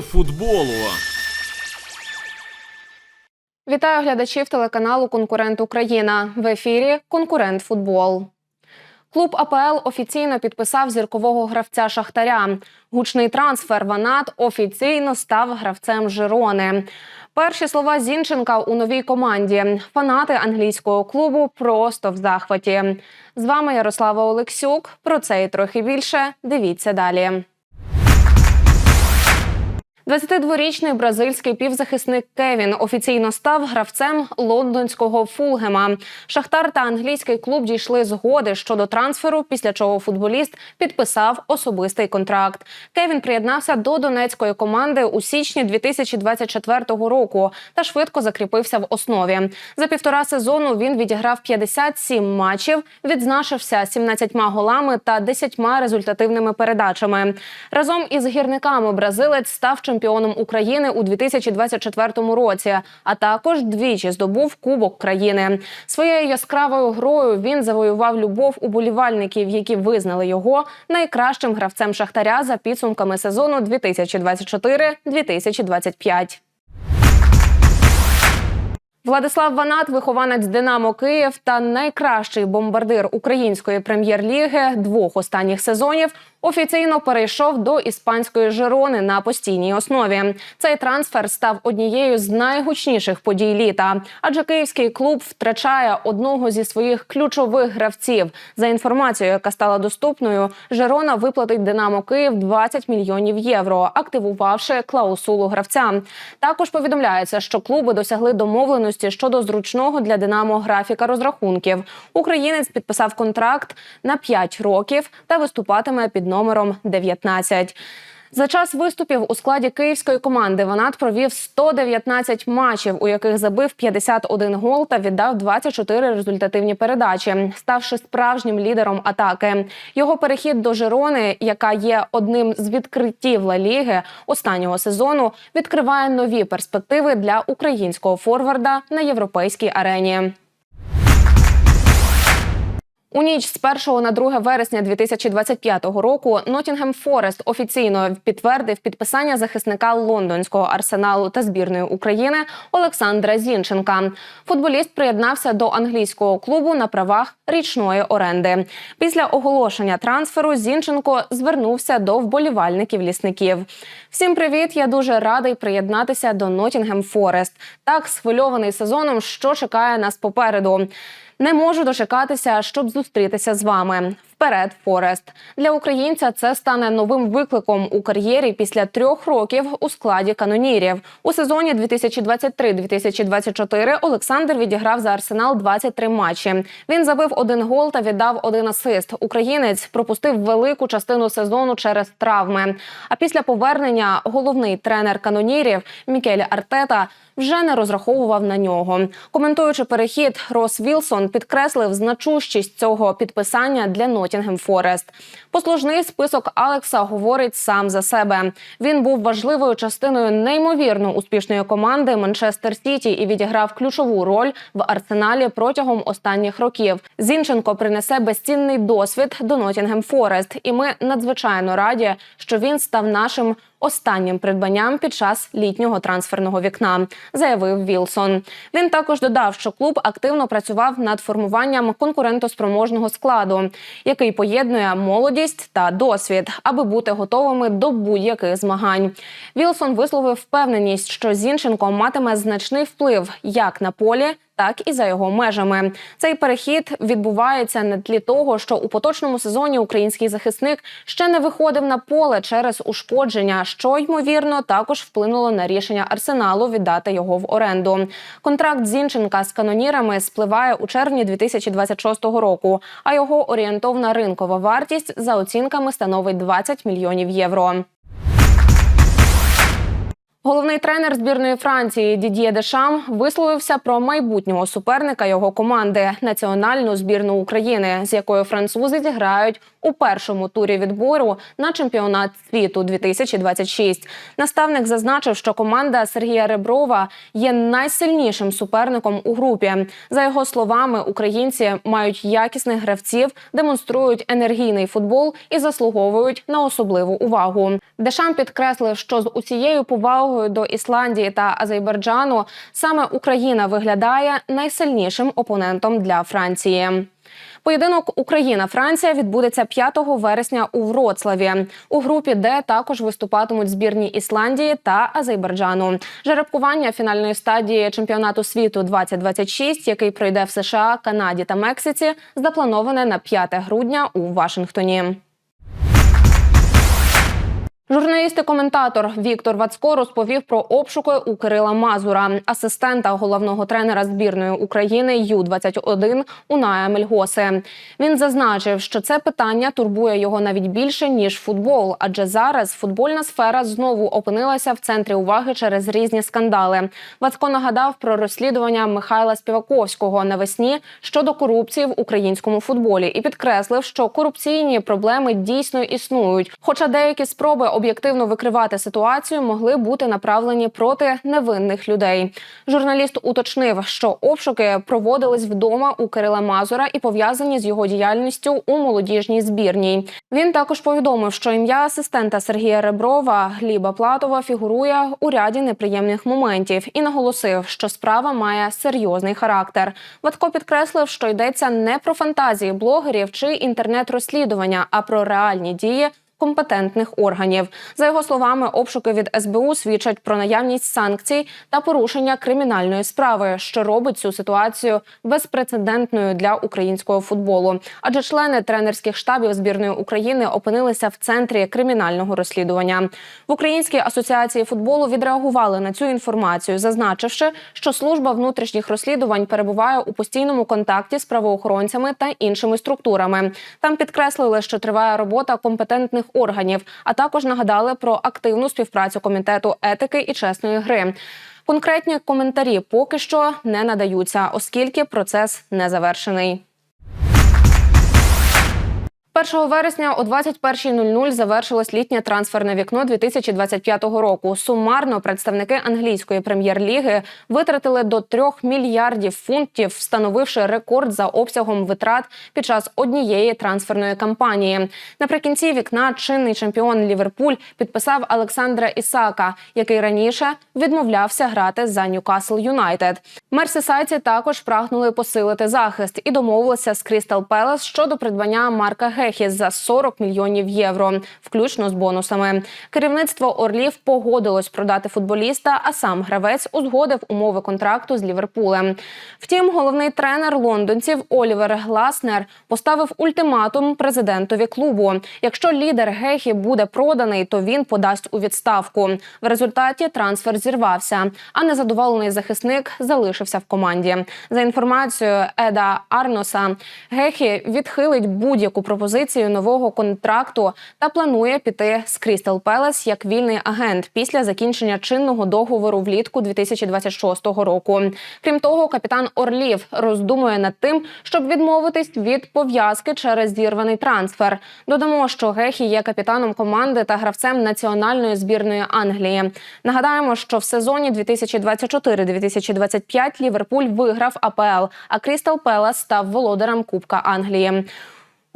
Футболу. Вітаю глядачів телеканалу Конкурент Україна в ефірі Конкурент Футбол. Клуб АПЛ офіційно підписав зіркового гравця Шахтаря. Гучний трансфер Ванат офіційно став гравцем Жирони. Перші слова Зінченка у новій команді. Фанати англійського клубу просто в захваті. З вами Ярослава Олексюк. Про це і трохи більше. Дивіться далі. 22-річний бразильський півзахисник Кевін офіційно став гравцем лондонського Фулгема. Шахтар та англійський клуб дійшли згоди щодо трансферу, після чого футболіст підписав особистий контракт. Кевін приєднався до донецької команди у січні 2024 року та швидко закріпився в основі. За півтора сезону він відіграв 57 матчів, відзначився 17 голами та 10 результативними передачами. Разом із гірниками бразилець став чемпіоном України у 2024 році, а також двічі здобув Кубок країни. Своєю яскравою грою він завоював любов уболівальників, які визнали його найкращим гравцем Шахтаря за підсумками сезону 2024-2025. Владислав Ванат, вихованець Динамо Київ та найкращий бомбардир української прем'єр-ліги двох останніх сезонів, офіційно перейшов до іспанської Жирони на постійній основі. Цей трансфер став однією з найгучніших подій літа, адже київський клуб втрачає одного зі своїх ключових гравців. За інформацією, яка стала доступною, Жирона виплатить Динамо Київ 20 мільйонів євро, активувавши клаусулу гравця. Також повідомляється, що клуби досягли домовленості щодо зручного для Динамо графіка розрахунків. Українець підписав контракт на 5 років та виступатиме під номером 19. За час виступів у складі київської команди Ванат провів 119 матчів, у яких забив 51 гол та віддав 24 результативні передачі, ставши справжнім лідером атаки. Його перехід до Жирони, яка є одним з відкриттів Ла Ліги останнього сезону, відкриває нові перспективи для українського форварда на європейській арені. У ніч з 1 на 2 вересня 2025 року Нотінгем Форест офіційно підтвердив підписання захисника лондонського арсеналу та збірної України Олександра Зінченка. Футболіст приєднався до англійського клубу на правах річної оренди. Після оголошення трансферу Зінченко звернувся до вболівальників лісників. Всім привіт! Я дуже радий приєднатися до Нотінгем Форест. Так схвильований сезоном, що чекає нас попереду. Не можу дочекатися, щоб зустрітися з вами. Вперед, Форест для українця це стане новим викликом у кар'єрі після трьох років у складі канонірів. У сезоні 2023-2024 Олександр відіграв за арсенал 23 матчі. Він забив один гол та віддав один асист. Українець пропустив велику частину сезону через травми. А після повернення головний тренер канонірів Мікель Артета вже не розраховував на нього. Коментуючи перехід, Рос Вілсон підкреслив значущість цього підписання для Нотінгем Форест. Послужний список Алекса говорить сам за себе. Він був важливою частиною неймовірно успішної команди Манчестер Сіті і відіграв ключову роль в арсеналі протягом останніх років. Зінченко принесе безцінний досвід до Нотінгем Форест, і ми надзвичайно раді, що він став нашим останнім придбанням під час літнього трансферного вікна, заявив Вілсон. Він також додав, що клуб активно працював над формуванням конкурентоспроможного складу, який поєднує молодість та досвід, аби бути готовими до будь-яких змагань. Вілсон висловив впевненість, що Зінченко матиме значний вплив як на полі. Так і за його межами цей перехід відбувається на тлі того, що у поточному сезоні український захисник ще не виходив на поле через ушкодження, що ймовірно також вплинуло на рішення арсеналу віддати його в оренду. Контракт Зінченка з канонірами спливає у червні 2026 року. А його орієнтовна ринкова вартість за оцінками становить 20 мільйонів євро. Головний тренер збірної Франції Дід'є Дешам висловився про майбутнього суперника його команди національну збірну України, з якою французи зіграють у першому турі відбору на чемпіонат світу 2026. Наставник зазначив, що команда Сергія Реброва є найсильнішим суперником у групі. За його словами, українці мають якісних гравців, демонструють енергійний футбол і заслуговують на особливу увагу. Дешам підкреслив, що з усією повагою до Ісландії та Азербайджану саме Україна виглядає найсильнішим опонентом для Франції. Поєдинок Україна-Франція відбудеться 5 вересня у Вроцлаві. У групі, Д також виступатимуть збірні Ісландії та Азербайджану. Жеребкування фінальної стадії чемпіонату світу 2026, який пройде в США, Канаді та Мексиці, заплановане на 5 грудня у Вашингтоні. Журналіст і коментатор Віктор Вацко розповів про обшуки у Кирила Мазура, асистента головного тренера збірної України Ю 21 Уная Мельгоси. Він зазначив, що це питання турбує його навіть більше ніж футбол, адже зараз футбольна сфера знову опинилася в центрі уваги через різні скандали. Вацко нагадав про розслідування Михайла Співаковського навесні щодо корупції в українському футболі і підкреслив, що корупційні проблеми дійсно існують. Хоча деякі спроби об'єктивно викривати ситуацію могли бути направлені проти невинних людей. Журналіст уточнив, що обшуки проводились вдома у Кирила Мазура і пов'язані з його діяльністю у молодіжній збірній. Він також повідомив, що ім'я асистента Сергія Реброва Гліба Платова фігурує у ряді неприємних моментів і наголосив, що справа має серйозний характер. Ватко підкреслив, що йдеться не про фантазії блогерів чи інтернет-розслідування, а про реальні дії компетентних органів. За його словами, обшуки від СБУ свідчать про наявність санкцій та порушення кримінальної справи, що робить цю ситуацію безпрецедентною для українського футболу. Адже члени тренерських штабів збірної України опинилися в центрі кримінального розслідування. В Українській асоціації футболу відреагували на цю інформацію, зазначивши, що служба внутрішніх розслідувань перебуває у постійному контакті з правоохоронцями та іншими структурами. Там підкреслили, що триває робота компетентних органів, а також нагадали про активну співпрацю комітету етики і чесної гри. Конкретні коментарі поки що не надаються, оскільки процес не завершений. 1 вересня о 21.00 завершилось літнє трансферне вікно 2025 року. Сумарно представники англійської прем'єр-ліги витратили до 3 мільярдів фунтів, встановивши рекорд за обсягом витрат під час однієї трансферної кампанії. Наприкінці вікна чинний чемпіон Ліверпуль підписав Олександра Ісака, який раніше відмовлявся грати за Ньюкасл Юнайтед. Мерсисайці також прагнули посилити захист і домовилися з Крістал Пелес щодо придбання Марка Гехі за 40 мільйонів євро, включно з бонусами. Керівництво Орлів погодилось продати футболіста, а сам гравець узгодив умови контракту з Ліверпулем. Втім, головний тренер лондонців Олівер Гласнер поставив ультиматум президентові клубу. Якщо лідер Гехі буде проданий, то він подасть у відставку. В результаті трансфер зірвався, а незадоволений захисник залишився в команді. За інформацією Еда Арноса, Гехі відхилить будь-яку пропозицію нового контракту та планує піти з Крістал Пелес як вільний агент після закінчення чинного договору влітку 2026 року. Крім того, капітан Орлів роздумує над тим, щоб відмовитись від пов'язки через зірваний трансфер. Додамо, що Гехі є капітаном команди та гравцем національної збірної Англії. Нагадаємо, що в сезоні 2024-2025 Ліверпуль виграв АПЛ, а Крістал Пелес став володарем Кубка Англії.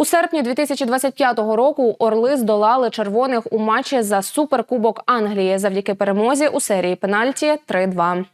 У серпні 2025 року Орли здолали червоних у матчі за суперкубок Англії завдяки перемозі у серії пенальті 3-2.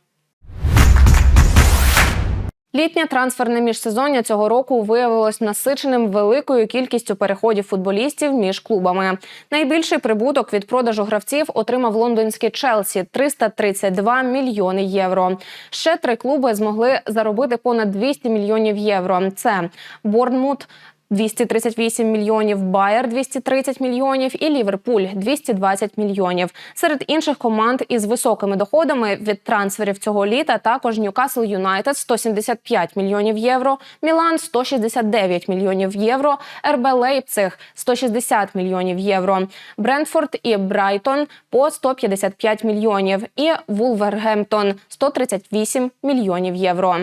Літнє трансферне міжсезоння цього року виявилось насиченим великою кількістю переходів футболістів між клубами. Найбільший прибуток від продажу гравців отримав лондонський Челсі 332 мільйони євро. Ще три клуби змогли заробити понад 200 мільйонів євро. Це Борнмут. 238 мільйонів, Байер 230 мільйонів і Ліверпуль 220 мільйонів. Серед інших команд із високими доходами від трансферів цього літа також Ньюкасл Юнайтед 175 мільйонів євро, Мілан 169 мільйонів євро, РБ Лейпциг 160 мільйонів євро, Брентфорд і Брайтон по 155 мільйонів і Вулвергемптон 138 мільйонів євро.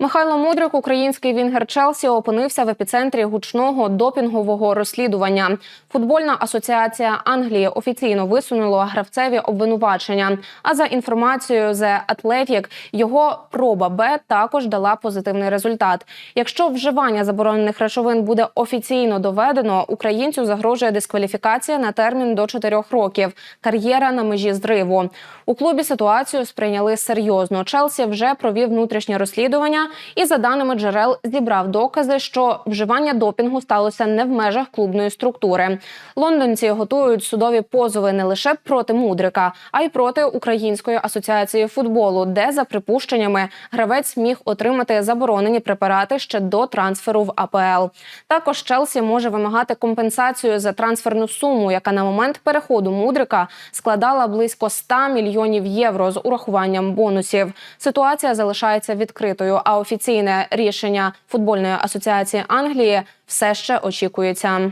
Михайло Мудрик, український вінгер Челсі, опинився в епіцентрі гучного допінгового розслідування. Футбольна асоціація Англії офіційно висунула гравцеві обвинувачення. А за інформацією The Athletic, його проба Б також дала позитивний результат. Якщо вживання заборонених речовин буде офіційно доведено, українцю загрожує дискваліфікація на термін до 4 років. Кар'єра на межі зриву. У клубі ситуацію сприйняли серйозно. Челсі вже провів внутрішнє розслідування і, за даними джерел, зібрав докази, що вживання допінгу сталося не в межах клубної структури. Лондонці готують судові позови не лише проти мудрика, а й проти Української асоціації футболу, де за припущеннями гравець міг отримати заборонені препарати ще до трансферу в АПЛ. Також Челсі може вимагати компенсацію за трансферну суму, яка на момент переходу мудрика складала близько 100 мільйонів євро з урахуванням бонусів. Ситуація залишається відкритою. А офіційне рішення футбольної асоціації Англії все ще очікується.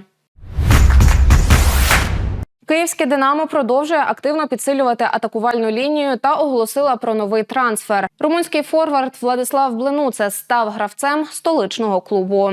Київське Динамо продовжує активно підсилювати атакувальну лінію та оголосила про новий трансфер. Румунський форвард Владислав Бленуце став гравцем столичного клубу.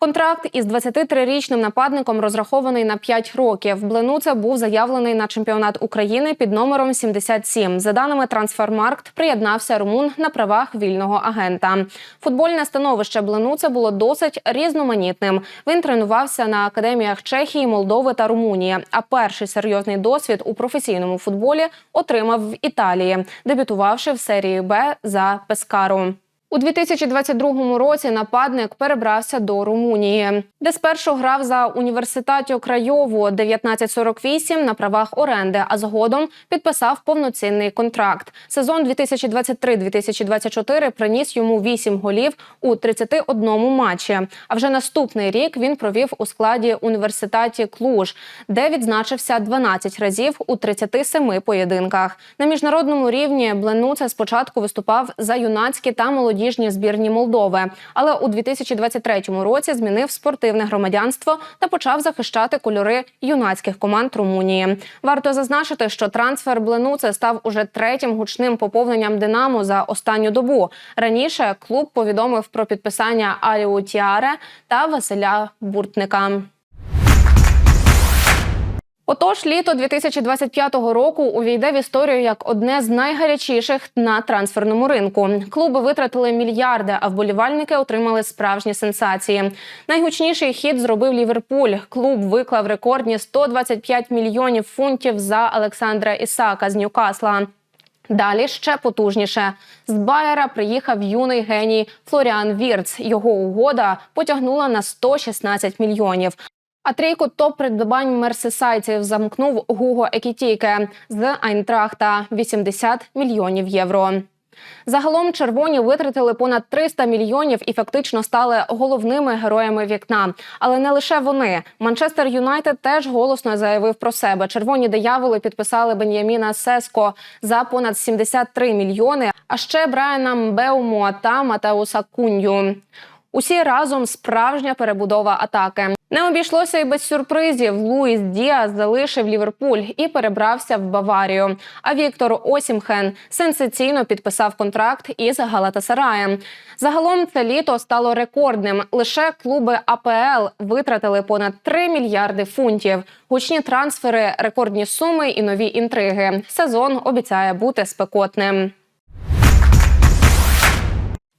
Контракт із 23-річним нападником розрахований на 5 років. Бленуце був заявлений на чемпіонат України під номером 77. За даними Трансфермаркт, приєднався румун на правах вільного агента. Футбольне становище Бленуце було досить різноманітним. Він тренувався на академіях Чехії, Молдови та Румунії. А перший серйозний досвід у професійному футболі отримав в Італії, дебютувавши в серії Б за Пескару. У 2022 році нападник перебрався до Румунії, де спершу грав за університатю Крайову 1948 на правах оренди, а згодом підписав повноцінний контракт. Сезон 2023-2024 приніс йому 8 голів у 31 матчі. А вже наступний рік він провів у складі університаті Клуж, де відзначився 12 разів у 37 поєдинках. На міжнародному рівні Бленуце спочатку виступав за юнацькі та молоді молодіжні збірні Молдови, але у 2023 році змінив спортивне громадянство та почав захищати кольори юнацьких команд Румунії. Варто зазначити, що трансфер Бленуце став уже третім гучним поповненням Динамо за останню добу. Раніше клуб повідомив про підписання Аліу Тіаре та Василя Буртника. Отож, літо 2025 року увійде в історію як одне з найгарячіших на трансферному ринку. Клуби витратили мільярди, а вболівальники отримали справжні сенсації. Найгучніший хід зробив Ліверпуль. Клуб виклав рекордні 125 мільйонів фунтів за Олександра Ісака з Ньюкасла. Далі ще потужніше з Байера приїхав юний геній Флоріан Вірц. Його угода потягнула на 116 мільйонів. А трійку топ придбань мерсисайців замкнув Гуго Екітійке з Айнтрахта 80 мільйонів євро. Загалом червоні витратили понад 300 мільйонів і фактично стали головними героями вікна. Але не лише вони. Манчестер Юнайтед теж голосно заявив про себе. Червоні дияволи підписали Бен'яміна Сеско за понад 73 мільйони. А ще Брайана Мбеуму та Матеуса Кунью. Усі разом справжня перебудова атаки. Не обійшлося й без сюрпризів. Луїс Діас залишив Ліверпуль і перебрався в Баварію. А Віктор Осімхен сенсаційно підписав контракт із Галатасараєм. Загалом це літо стало рекордним. Лише клуби АПЛ витратили понад 3 мільярди фунтів. Гучні трансфери, рекордні суми і нові інтриги. Сезон обіцяє бути спекотним.